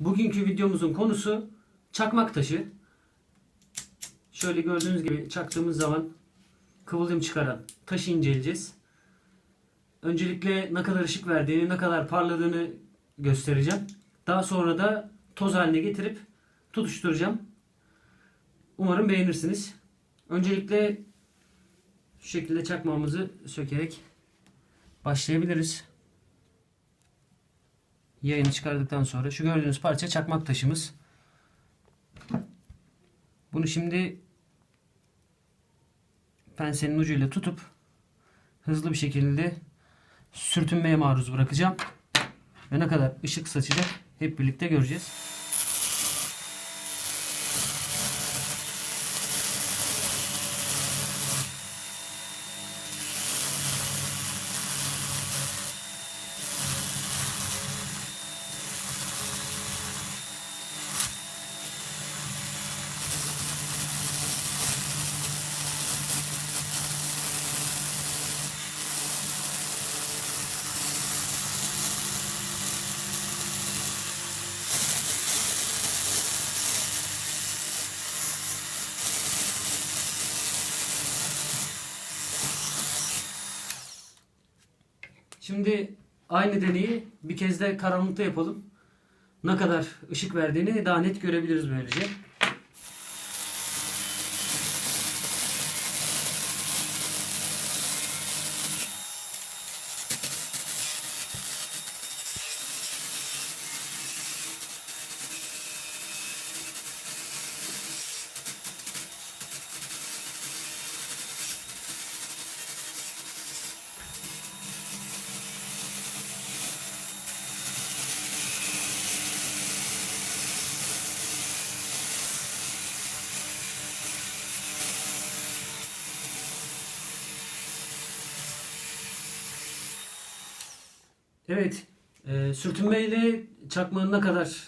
Bugünkü videomuzun konusu çakmak taşı. Şöyle gördüğünüz gibi çaktığımız zaman kıvılcım çıkaran taşı inceleyeceğiz. Öncelikle ne kadar ışık verdiğini, ne kadar parladığını göstereceğim. Daha sonra da toz haline getirip tutuşturacağım. Umarım beğenirsiniz. Öncelikle şu şekilde çakmağımızı sökerek başlayabiliriz. Yayını çıkardıktan sonra şu gördüğünüz parça çakmak taşımız. Bunu şimdi pensenin ucuyla tutup hızlı bir şekilde sürtünmeye maruz bırakacağım. Ve ne kadar ışık saçacak hep birlikte göreceğiz. Şimdi aynı deneyi bir kez de karanlıkta yapalım. Ne kadar ışık verdiğini daha net görebiliriz böylece. Evet, e, sürtünmeyle çakmağın ne kadar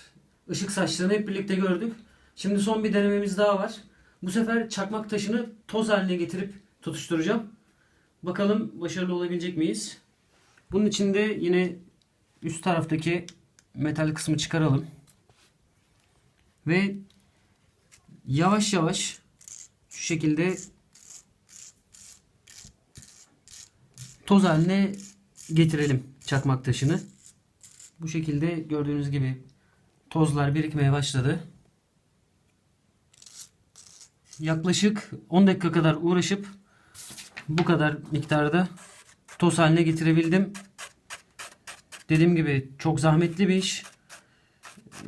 ışık saçtığını hep birlikte gördük. Şimdi son bir denememiz daha var. Bu sefer çakmak taşını toz haline getirip tutuşturacağım. Bakalım başarılı olabilecek miyiz? Bunun için de yine üst taraftaki metal kısmı çıkaralım. Ve yavaş yavaş şu şekilde toz haline getirelim çakmak taşını. Bu şekilde gördüğünüz gibi tozlar birikmeye başladı. Yaklaşık 10 dakika kadar uğraşıp bu kadar miktarda toz haline getirebildim. Dediğim gibi çok zahmetli bir iş.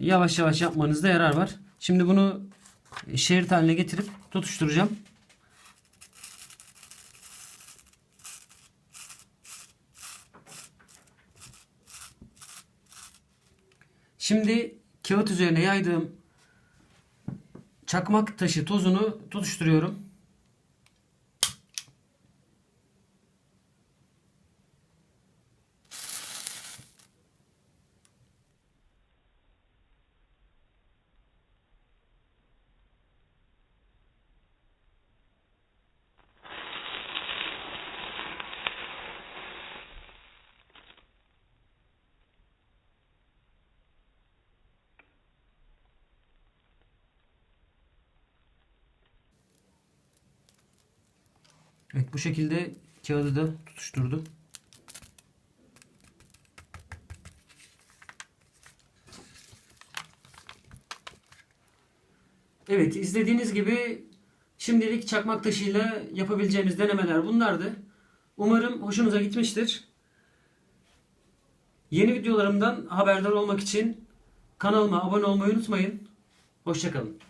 Yavaş yavaş yapmanızda yarar var. Şimdi bunu şerit haline getirip tutuşturacağım. Şimdi kağıt üzerine yaydığım çakmak taşı tozunu tutuşturuyorum. Evet bu şekilde kağıdı da tutuşturdu. Evet izlediğiniz gibi şimdilik çakmak taşıyla yapabileceğimiz denemeler bunlardı. Umarım hoşunuza gitmiştir. Yeni videolarımdan haberdar olmak için kanalıma abone olmayı unutmayın. Hoşçakalın.